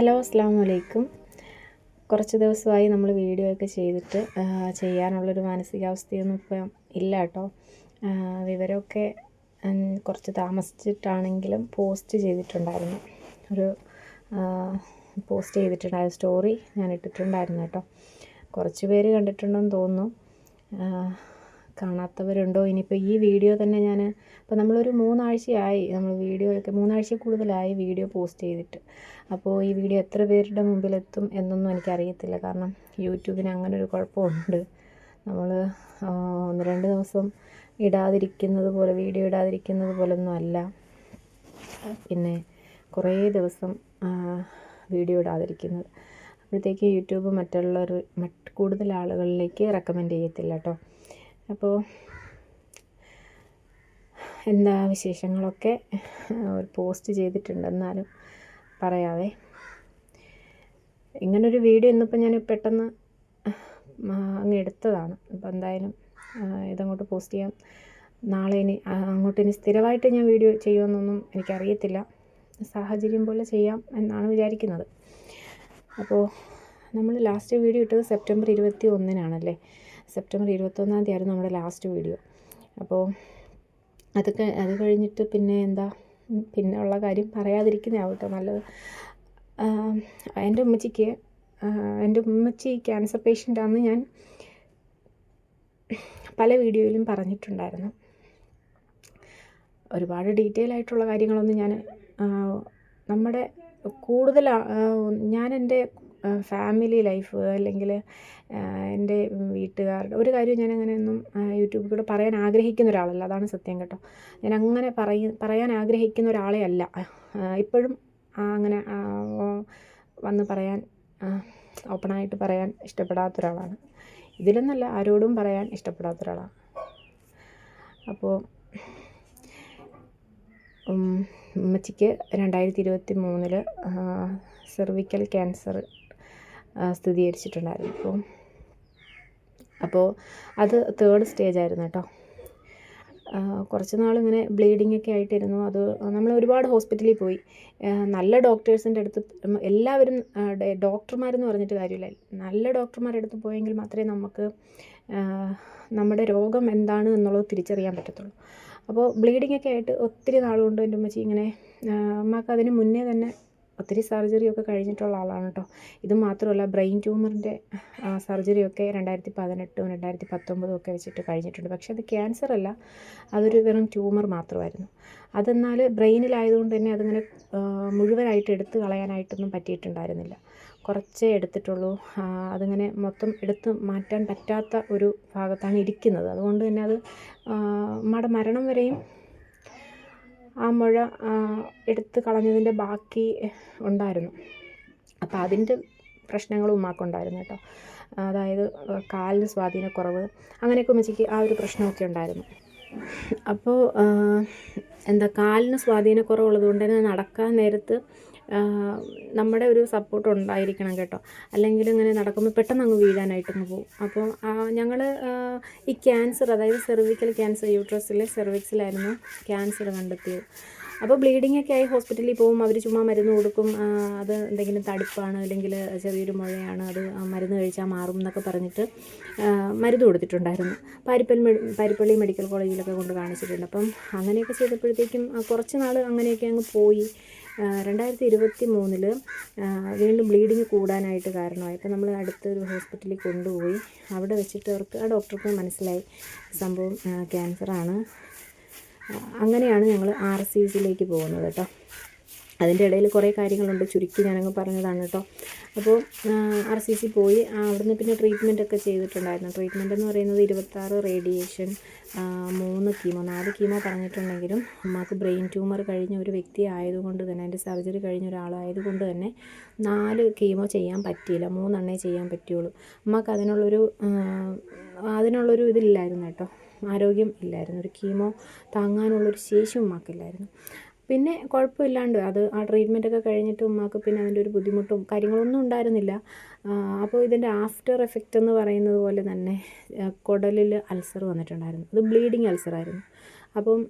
Hello അസ്സാം വലൈക്കും കുറച്ച് ദിവസമായി നമ്മൾ വീഡിയോ ഒക്കെ ചെയ്തിട്ട് ചെയ്യാനുള്ളൊരു മാനസികാവസ്ഥയൊന്നും ഇപ്പം ഇല്ല കേട്ടോ. വിവരമൊക്കെ കുറച്ച് താമസിച്ചിട്ടാണെങ്കിലും പോസ്റ്റ് ചെയ്തിട്ടുണ്ടായിരുന്നു. ഒരു പോസ്റ്റ് ചെയ്തിട്ടുണ്ടായിരുന്നു. സ്റ്റോറി ഞാൻ ഇട്ടിട്ടുണ്ടായിരുന്നു കേട്ടോ. കുറച്ച് പേര് കണ്ടിട്ടുണ്ടെന്ന് തോന്നുന്നു. കാണാത്തവരുണ്ടോ? ഇനിയിപ്പോൾ ഈ വീഡിയോ തന്നെ ഞാൻ ഇപ്പോൾ നമ്മളൊരു മൂന്നാഴ്ചയായി. നമ്മൾ വീഡിയോ ഒക്കെ മൂന്നാഴ്ച കൂടുതലായി വീഡിയോ പോസ്റ്റ് ചെയ്തിട്ട്. അപ്പോൾ ഈ വീഡിയോ എത്ര പേരുടെ മുമ്പിലെത്തും എന്നൊന്നും എനിക്കറിയത്തില്ല. കാരണം യൂട്യൂബിന് അങ്ങനെ ഒരു കുഴപ്പമുണ്ട് നമ്മൾ ഒന്ന് രണ്ട് ദിവസം ഇടാതിരിക്കുന്നത് പോലെ വീഡിയോ ഇടാതിരിക്കുന്നത് പോലൊന്നും അല്ല. പിന്നെ കുറേ ദിവസം വീഡിയോ ഇടാതിരിക്കുന്നത്. അപ്പോഴത്തേക്ക് യൂട്യൂബ് മറ്റുള്ളവർ മറ്റ് കൂടുതൽ ആളുകളിലേക്ക് റെക്കമെൻഡ് ചെയ്യത്തില്ല കേട്ടോ. അപ്പോൾ എന്താ വിശേഷങ്ങളൊക്കെ? ഒരു പോസ്റ്റ് ചെയ്തിട്ടുണ്ട് എന്നാലും പറയാവേ. ഇങ്ങനൊരു വീഡിയോ ഇന്നിപ്പോൾ ഞാൻ പെട്ടെന്ന് അങ്ങ് എടുത്തതാണ്. അപ്പോൾ എന്തായാലും ഇതങ്ങോട്ട് പോസ്റ്റ് ചെയ്യാം. നാളെ ഇനി അങ്ങോട്ട് ഇനി സ്ഥിരമായിട്ട് ഞാൻ വീഡിയോ ചെയ്യുമെന്നൊന്നും എനിക്കറിയത്തില്ല. സാഹചര്യം പോലെ ചെയ്യാം എന്നാണ് വിചാരിക്കുന്നത്. അപ്പോൾ നമ്മൾ ലാസ്റ്റ് വീഡിയോ ഇട്ടത് സെപ്റ്റംബർ ഇരുപത്തി ഒന്നിനാണല്ലേ സെപ്റ്റംബർ ഇരുപത്തൊന്നാം തീയതി ആയിരുന്നു നമ്മുടെ ലാസ്റ്റ് വീഡിയോ അപ്പോൾ അതൊക്കെ അത് കഴിഞ്ഞിട്ട് പിന്നെ എന്താ പിന്നെ ഉള്ള കാര്യം പറയാതിരിക്കുന്നതാണ് കേട്ടോ നല്ലത് എന്റെ ഉമ്മച്ചിക്ക് എന്റെ ഉമ്മച്ചി ക്യാൻസർ പേഷ്യന്റാണെന്ന് ഞാൻ പല വീഡിയോയിലും പറഞ്ഞിട്ടുണ്ടായിരുന്നു. ഒരുപാട് ഡീറ്റെയിൽ ആയിട്ടുള്ള കാര്യങ്ങളൊന്നും ഞാൻ നമ്മുടെ കൂടുതൽ ഞാൻ എന്റെ ഫാമിലി ലൈഫ് അല്ലെങ്കിൽ എന്റെ വീട്ടുകാരുടെ ഒരു കാര്യം ഞാൻ അങ്ങനെയൊന്നും യൂട്യൂബിൽ കൂടെ പറയാൻ ആഗ്രഹിക്കുന്ന ഒരാളല്ല. അതാണ് സത്യം കേട്ടോ. ഞാൻ അങ്ങനെ പറയ പറയാൻ ആഗ്രഹിക്കുന്ന ഒരാളെ അല്ല. ഇപ്പോഴും അങ്ങനെ വന്ന് പറയാൻ ഓപ്പണായിട്ട് പറയാൻ ഇഷ്ടപ്പെടാത്ത ഒരാളാണ്. ഇതിലൊന്നല്ല ആരോടും പറയാൻ ഇഷ്ടപ്പെടാത്ത ഒരാളാണ്. അപ്പോൾ ഉമ്മച്ചിക്ക് രണ്ടായിരത്തി ഇരുപത്തി മൂന്നിൽ സെർവിക്കൽ ക്യാൻസർ സ്ഥിരീകരിച്ചിട്ടുണ്ടായിരുന്നു അപ്പോൾ അപ്പോൾ അത് തേർഡ് സ്റ്റേജ് ആയിരുന്നു കേട്ടോ. കുറച്ച് നാളിങ്ങനെ ബ്ലീഡിംഗ് ഒക്കെ ആയിട്ടിരുന്നു. അത് നമ്മൾ ഒരുപാട് ഹോസ്പിറ്റലിൽ പോയി. നല്ല ഡോക്ടേഴ്സിന്റെ അടുത്ത് എല്ലാവരും ഡോക്ടർമാരെന്ന് പറഞ്ഞിട്ട് കാര്യമില്ല. നല്ല ഡോക്ടർമാരുടെ അടുത്ത് പോയെങ്കിൽ മാത്രമേ നമുക്ക് നമ്മുടെ രോഗം എന്താണ് എന്നുള്ളത് തിരിച്ചറിയാൻ പറ്റത്തുള്ളൂ. അപ്പോൾ ബ്ലീഡിംഗ് ഒക്കെ ആയിട്ട് ഒത്തിരി നാളുകൊണ്ട് എന്റെ ഉമ്മച്ചി ഇങ്ങനെ അമ്മയ്ക്ക് അതിന് മുന്നേ തന്നെ ഒത്തിരി സർജറിയൊക്കെ കഴിഞ്ഞിട്ടുള്ള ആളാണ് കേട്ടോ ഇത് മാത്രമല്ല ബ്രെയിൻ ട്യൂമറിന്റെ സർജറിയൊക്കെ രണ്ടായിരത്തി പതിനെട്ടും രണ്ടായിരത്തി പത്തൊമ്പതും ഒക്കെ വെച്ചിട്ട് കഴിഞ്ഞിട്ടുണ്ട്. പക്ഷേ അത് ക്യാൻസർ അല്ല. അതൊരു വെറും ട്യൂമർ മാത്രമായിരുന്നു. അതെന്നാൽ ബ്രെയിനിലായതുകൊണ്ട് തന്നെ അതിങ്ങനെ മുഴുവനായിട്ട് എടുത്തു കളയാനായിട്ടൊന്നും പറ്റിയിട്ടുണ്ടായിരുന്നില്ല. കുറച്ചേ എടുത്തിട്ടുള്ളൂ. അതിങ്ങനെ മൊത്തം എടുത്ത് മാറ്റാൻ പറ്റാത്ത ഒരു ഭാഗത്താണ് ഇരിക്കുന്നത്. അതുകൊണ്ട് തന്നെ അത് മട മരണം വരെയും ആ മുഴ എടുത്ത് കളഞ്ഞതിന്റെ ബാക്കി ഉണ്ടായിരുന്നു. അപ്പോൾ അതിന്റെ പ്രശ്നങ്ങളും ഉമ്മാക്കുണ്ടായിരുന്നു കേട്ടോ. അതായത് കാലിന് സ്വാധീനക്കുറവ് അങ്ങനെയൊക്കെ ഉമ്മച്ചിക്ക് ആ ഒരു പ്രശ്നമൊക്കെ ഉണ്ടായിരുന്നു. അപ്പോൾ എന്താ കാലിന് സ്വാധീനക്കുറവുള്ളത് കൊണ്ട് തന്നെ നടക്കാൻ നേരത്ത് നമ്മുടെ ഒരു സപ്പോർട്ട് ഉണ്ടായിരിക്കണം കേട്ടോ. അല്ലെങ്കിൽ ഇങ്ങനെ നടക്കുമ്പോൾ പെട്ടെന്ന് അങ്ങ് വീഴാനായിട്ട് അങ്ങ് പോകും. അപ്പോൾ ഞങ്ങൾ ഈ ക്യാൻസർ അതായത് സെർവിക്കൽ ക്യാൻസർ യൂട്രസിലെ സെർവിക്സിലായിരുന്നു ക്യാൻസർ കണ്ടെത്തിയത്. അപ്പോൾ ബ്ലീഡിംഗ് ഒക്കെ ആയി ഹോസ്പിറ്റലിൽ പോകും. അവർ ചുമ്മാ മരുന്ന് കൊടുക്കും. അത് എന്തെങ്കിലും തടിപ്പാണ് അല്ലെങ്കിൽ ചെറിയൊരു മുഴയാണ് അത് മരുന്ന് കഴിച്ചാൽ മാറും എന്നൊക്കെ പറഞ്ഞിട്ട് മരുന്ന് കൊടുത്തിട്ടുണ്ടായിരുന്നു. പാരിപ്പൽ പാരിപ്പള്ളി മെഡിക്കൽ കോളേജിലൊക്കെ കൊണ്ട് കാണിച്ചിട്ടുണ്ട്. അപ്പം അങ്ങനെയൊക്കെ ചെയ്തപ്പോഴത്തേക്കും കുറച്ച് നാൾ അങ്ങനെയൊക്കെ അങ്ങ് പോയി. രണ്ടായിരത്തി ഇരുപത്തി മൂന്നിൽ വീണ്ടും ബ്ലീഡിങ് കൂടാനായിട്ട് കാരണമായി. അപ്പോൾ നമ്മൾ അടുത്തൊരു ഹോസ്പിറ്റലിൽ കൊണ്ടുപോയി. അവിടെ വെച്ചിട്ട് അവർക്ക് ആ ഡോക്ടർക്ക് മനസ്സിലായി സംഭവം ക്യാൻസറാണ്. അങ്ങനെയാണ് ഞങ്ങൾ ആർ സി സിയിലേക്ക് പോകുന്നത് കേട്ടോ. അതിന്റെ ഇടയിൽ കുറേ കാര്യങ്ങളുണ്ട്. ചുരുക്കി ഞാനങ്ങ് പറഞ്ഞതാണ് കേട്ടോ. അപ്പോൾ ആർ സി സി പോയി. അവിടുന്ന് പിന്നെ ട്രീറ്റ്മെന്റ് ഒക്കെ ചെയ്തിട്ടുണ്ടായിരുന്നു. ട്രീറ്റ്മെന്റ് എന്ന് പറയുന്നത് ഇരുപത്താറ് റേഡിയേഷൻ മൂന്ന് കീമോ നാല് കീമോ പറഞ്ഞിട്ടുണ്ടെങ്കിലും അമ്മയ്ക്ക് ബ്രെയിൻ ട്യൂമർ കഴിഞ്ഞ ഒരു വ്യക്തി ആയതുകൊണ്ട് തന്നെ അതിന്റെ സർജറി കഴിഞ്ഞ ഒരാളായതുകൊണ്ട് തന്നെ നാല് കീമോ ചെയ്യാൻ പറ്റിയില്ല. മൂന്നെണ്ണേ ചെയ്യാൻ പറ്റുള്ളൂ. അമ്മയ്ക്ക് അതിനുള്ളൊരു അതിനുള്ളൊരു ഇതില്ലായിരുന്നു കേട്ടോ. ആരോഗ്യം ഇല്ലായിരുന്നു. ഒരു കീമോ താങ്ങാനുള്ളൊരു ശേഷി ഉമ്മാക്കില്ലായിരുന്നു പിന്നെ കുഴപ്പമില്ലാണ്ട് അത് ആ ട്രീറ്റ്മെന്റൊക്കെ കഴിഞ്ഞിട്ട് ഉമ്മാക്ക് പിന്നെ അതിന്റെ ഒരു ബുദ്ധിമുട്ടും കാര്യങ്ങളൊന്നും ഉണ്ടായിരുന്നില്ല. അപ്പോൾ ഇതിന്റെ ആഫ്റ്റർ എഫക്റ്റ് എന്ന് പറയുന്നത് പോലെ തന്നെ കുടലിൽ അൾസർ വന്നിട്ടുണ്ടായിരുന്നു. അത് ബ്ലീഡിങ് അൾസറായിരുന്നു അപ്പം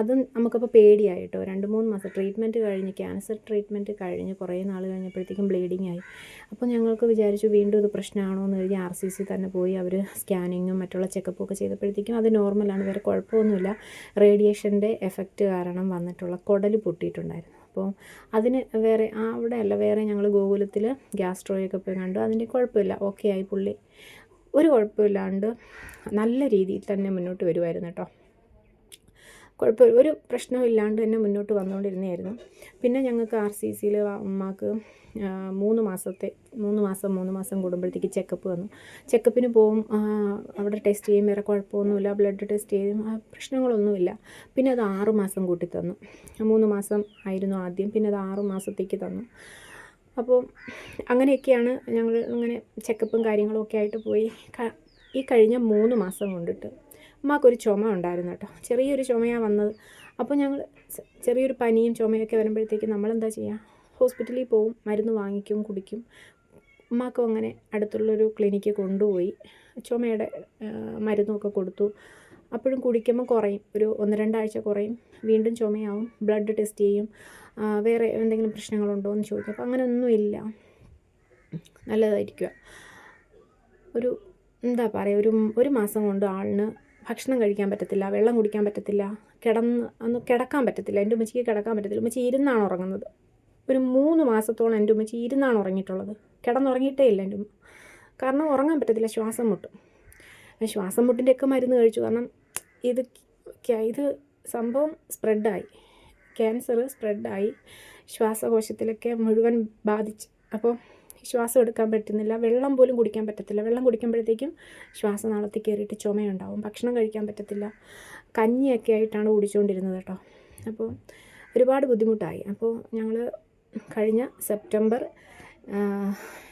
അതും നമുക്കപ്പോൾ പേടിയായി കേട്ടോ രണ്ട് മൂന്ന് മാസം ട്രീറ്റ്മെന്റ് കഴിഞ്ഞ് ക്യാൻസർ ട്രീറ്റ്മെന്റ് കഴിഞ്ഞ് കുറേ നാൾ കഴിഞ്ഞപ്പോഴത്തേക്കും ബ്ലീഡിങ് ആയി. അപ്പോൾ ഞങ്ങൾക്ക് വിചാരിച്ചു വീണ്ടും ഇത് പ്രശ്നമാണോ എന്ന് കഴിഞ്ഞ് ആർ സി സി തന്നെ പോയി അവർ സ്കാനിങ്ങും മറ്റുള്ള ചെക്കപ്പും ഒക്കെ ചെയ്തപ്പോഴത്തേക്കും അത് നോർമലാണ് വേറെ കുഴപ്പമൊന്നുമില്ല. റേഡിയേഷന്റെ എഫക്റ്റ് കാരണം വന്നിട്ടുള്ള കുടൽ പൊട്ടിയിട്ടുണ്ടായിരുന്നു. അപ്പോൾ അതിന് വേറെ ആ അവിടെ അല്ല വേറെ ഞങ്ങൾ ഗോകുലത്തിൽ ഗ്യാസ്ട്രോയൊക്കെ പോയി കണ്ടു. അതിന്റെ കുഴപ്പമില്ല. ഓക്കെ ആയി പുള്ളി. ഒരു കുഴപ്പമില്ലാണ്ട് നല്ല രീതിയിൽ തന്നെ മുന്നോട്ട് വരുമായിരുന്നു കേട്ടോ കുഴപ്പമില്ല ഒരു പ്രശ്നവും ഇല്ലാണ്ട് തന്നെ മുന്നോട്ട് വന്നുകൊണ്ടിരുന്നതായിരുന്നു. പിന്നെ ഞങ്ങൾക്ക് ആർ സി സിയിൽ അമ്മയ്ക്ക് മൂന്ന് മാസത്തെ മൂന്ന് മാസം മൂന്ന് മാസം കൂടുമ്പോഴത്തേക്ക് ചെക്കപ്പ് വന്നു. ചെക്കപ്പിന് പോവും അവിടെ ടെസ്റ്റ് ചെയ്യും. വേറെ കുഴപ്പമൊന്നുമില്ല. ബ്ലഡ് ടെസ്റ്റ് ചെയ്യും. പ്രശ്നങ്ങളൊന്നുമില്ല. പിന്നെ അത് ആറ് മാസം കൂട്ടി തന്നു മൂന്ന് മാസം ആയിരുന്നു ആദ്യം. പിന്നെ അത് ആറ് മാസത്തേക്ക് തന്നു. അപ്പോൾ അങ്ങനെയൊക്കെയാണ് ഞങ്ങൾ അങ്ങനെ ചെക്കപ്പും കാര്യങ്ങളും ഒക്കെ ആയിട്ട് പോയി. ഈ കഴിഞ്ഞ മൂന്ന് മാസം കൊണ്ടിട്ട് അമ്മക്കൊരു ചുമ ഉണ്ടായിരുന്നു കേട്ടോ. ചെറിയൊരു ചുമയാണ് വന്നത്. അപ്പോൾ ഞങ്ങൾ ചെറിയൊരു പനിയും ചുമയൊക്കെ വരുമ്പോഴത്തേക്ക് നമ്മളെന്താ ചെയ്യുക ഹോസ്പിറ്റലിൽ പോവും മരുന്ന് വാങ്ങിക്കും കുടിക്കും. ഉമ്മാക്കും അങ്ങനെ അടുത്തുള്ളൊരു ക്ലിനിക്ക് കൊണ്ടുപോയി. ചുമയുടെ മരുന്നൊക്കെ കൊടുത്തു. അപ്പോഴും കുടിക്കുമ്പോൾ കുറയും. ഒരു ഒന്ന് രണ്ടാഴ്ച കുറയും. വീണ്ടും ചുമയാവും. ബ്ലഡ് ടെസ്റ്റ് ചെയ്യും. വേറെ എന്തെങ്കിലും പ്രശ്നങ്ങളുണ്ടോ എന്ന് ചോദിക്കും. അപ്പോൾ അങ്ങനെയൊന്നുമില്ല നല്ലതായിരിക്കുക. ഒരു എന്താ പറയുക ഒരു ഒരു മാസം കൊണ്ട് ആളിന് ഭക്ഷണം കഴിക്കാൻ പറ്റത്തില്ല വെള്ളം കുടിക്കാൻ പറ്റത്തില്ല കിടന്ന് അന്ന് കിടക്കാൻ പറ്റത്തില്ല എന്റെ ഉമ്മച്ചിക്ക് കിടക്കാൻ പറ്റത്തില്ല. ഉമ്മച്ചി ഇരുന്നാണ് ഉറങ്ങുന്നത്. ഒരു മൂന്ന് മാസത്തോളം എന്റെ ഉമ്മച്ചി ഇരുന്നാണ് ഉറങ്ങിയിട്ടുള്ളത്. കിടന്നുറങ്ങിയിട്ടേ ഇല്ല എന്റെ ഉമ്മ. കാരണം ഉറങ്ങാൻ പറ്റത്തില്ല ശ്വാസം മുട്ടും. ശ്വാസം മുട്ടിന്റെയൊക്കെ മരുന്ന് കഴിച്ചു. കാരണം ഇത് ഇത് സംഭവം സ്പ്രെഡായി. ക്യാൻസർ സ്പ്രെഡായി. ശ്വാസകോശത്തിലൊക്കെ മുഴുവൻ ബാധിച്ച്. അപ്പോൾ ശ്വാസം എടുക്കാൻ പറ്റുന്നില്ല. വെള്ളം പോലും കുടിക്കാൻ പറ്റത്തില്ല. വെള്ളം കുടിക്കുമ്പോഴത്തേക്കും ശ്വാസനാളത്തിൽ കയറിയിട്ട് ചുമയുണ്ടാവും. ഭക്ഷണം കഴിക്കാൻ പറ്റത്തില്ല. കഞ്ഞിയൊക്കെ ആയിട്ടാണ് കുടിച്ചുകൊണ്ടിരുന്നത് കേട്ടോ. അപ്പോൾ ഒരുപാട് ബുദ്ധിമുട്ടായി. അപ്പോൾ ഞങ്ങൾ കഴിഞ്ഞ സെപ്റ്റംബർ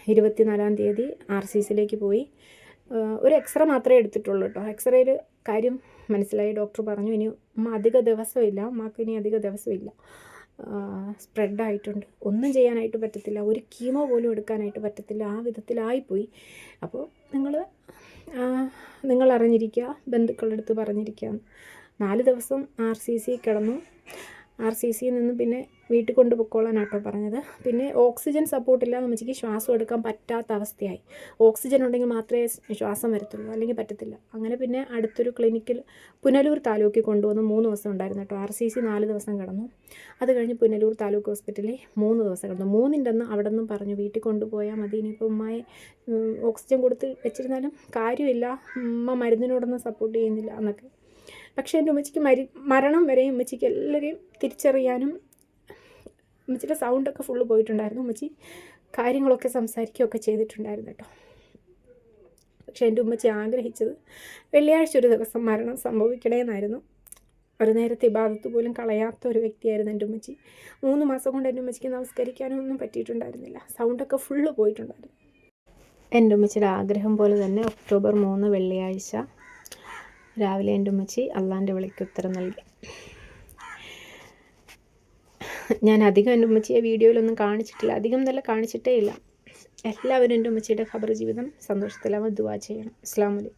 ഇരുപത്തിനാലാം തീയതി ആർ സി സിയിലേക്ക് പോയി. ഒരു എക്സ്റേ മാത്രമേ എടുത്തിട്ടുള്ളൂ കേട്ടോ. എക്സ്റേയിൽ കാര്യം മനസ്സിലായി. ഡോക്ടർ പറഞ്ഞു ഇനി അമ്മ അധിക ദിവസമില്ല. അമ്മയ്ക്ക് ഇനി അധിക ദിവസമില്ല. സ്പ്രെഡായിട്ടുണ്ട് ഒന്നും ചെയ്യാനായിട്ട് പറ്റത്തില്ല. ഒരു കീമോ പോലും എടുക്കാനായിട്ട് പറ്റത്തില്ല. ആ വിധത്തിലായിപ്പോയി. അപ്പോൾ നിങ്ങൾ നിങ്ങൾ അറിഞ്ഞിരിക്കുക ബന്ധുക്കളുടെ അടുത്ത് പറഞ്ഞിരിക്കുക. നാല് ദിവസം ആർ സി സി കിടന്നു. ആർ സി സിയിൽ നിന്ന് പിന്നെ വീട്ടിൽ കൊണ്ട് പൊക്കോളാനാട്ടോ പറഞ്ഞത്. പിന്നെ ഓക്സിജൻ സപ്പോർട്ടില്ല വെച്ചെങ്കിൽ ശ്വാസം എടുക്കാൻ പറ്റാത്ത അവസ്ഥയായി. ഓക്സിജൻ ഉണ്ടെങ്കിൽ മാത്രമേ ശ്വാസം വരത്തുള്ളൂ അല്ലെങ്കിൽ പറ്റത്തില്ല. അങ്ങനെ പിന്നെ അടുത്തൊരു ക്ലിനിക്കിൽ പുനലൂർ താലൂക്കിൽ കൊണ്ടുവന്ന് മൂന്ന് ദിവസം ഉണ്ടായിരുന്നു കേട്ടോ. ആർ സി സി നാല് ദിവസം കിടന്നു. അത് കഴിഞ്ഞ് പുനലൂർ താലൂക്ക് ഹോസ്പിറ്റലിൽ മൂന്ന് ദിവസം കിടന്നു. മൂന്നിന്റെ അന്ന് അവിടെ നിന്നും പറഞ്ഞു വീട്ടിൽ കൊണ്ടുപോയാൽ മതി ഇനിയിപ്പോൾ ഉമ്മയെ ഓക്സിജൻ കൊടുത്ത് വെച്ചിരുന്നാലും കാര്യമില്ല. ഉമ്മ മരുന്നിനോടൊന്നും സപ്പോർട്ട് ചെയ്യുന്നില്ല എന്നൊക്കെ. പക്ഷേ എന്റെ ഉമ്മച്ചിക്ക് മരി മരണം വരെയും ഉമ്മച്ചിക്ക് എല്ലാവരെയും തിരിച്ചറിയാനും ഉമ്മച്ചിയുടെ സൗണ്ടൊക്കെ ഫുള്ള് പോയിട്ടുണ്ടായിരുന്നു. ഉമ്മച്ചി കാര്യങ്ങളൊക്കെ സംസാരിക്കുകയൊക്കെ ചെയ്തിട്ടുണ്ടായിരുന്നു കേട്ടോ. പക്ഷേ എന്റെ ഉമ്മച്ചി ആഗ്രഹിച്ചത് വെള്ളിയാഴ്ച ഒരു ദിവസം മരണം സംഭവിക്കണേന്നായിരുന്നു. ഒരു നേരത്തെ ഇബാദത്ത് പോലും കളയാത്ത ഒരു വ്യക്തിയായിരുന്നു എന്റെ ഉമ്മച്ചി. മൂന്ന് മാസം കൊണ്ട് എന്റെ ഉമ്മച്ചിക്ക് നമസ്കരിക്കാനും ഒന്നും പറ്റിയിട്ടുണ്ടായിരുന്നില്ല സൗണ്ടൊക്കെ ഫുള്ള് പോയിട്ടുണ്ടായിരുന്നു. എന്റെ ഉമ്മച്ചിയുടെ ആഗ്രഹം പോലെ തന്നെ ഒക്ടോബർ മൂന്ന് വെള്ളിയാഴ്ച രാവിലെ എന്റെ ഉമ്മച്ചി അള്ളാന്റെ വിളിക്ക് ഉത്തരം നൽകി. ഞാൻ അധികം എന്റെ ഉമ്മച്ചിയെ വീഡിയോയിലൊന്നും കാണിച്ചിട്ടില്ല. അധികം നല്ല കാണിച്ചിട്ടേ ഇല്ല. എല്ലാവരും എന്റെ ഉമ്മച്ചിയുടെ ഖബർ ജീവിതം സന്തോഷത്തിലാവാൻ ദുവാ ചെയ്യണം. അസ്സാം വലൈക്കും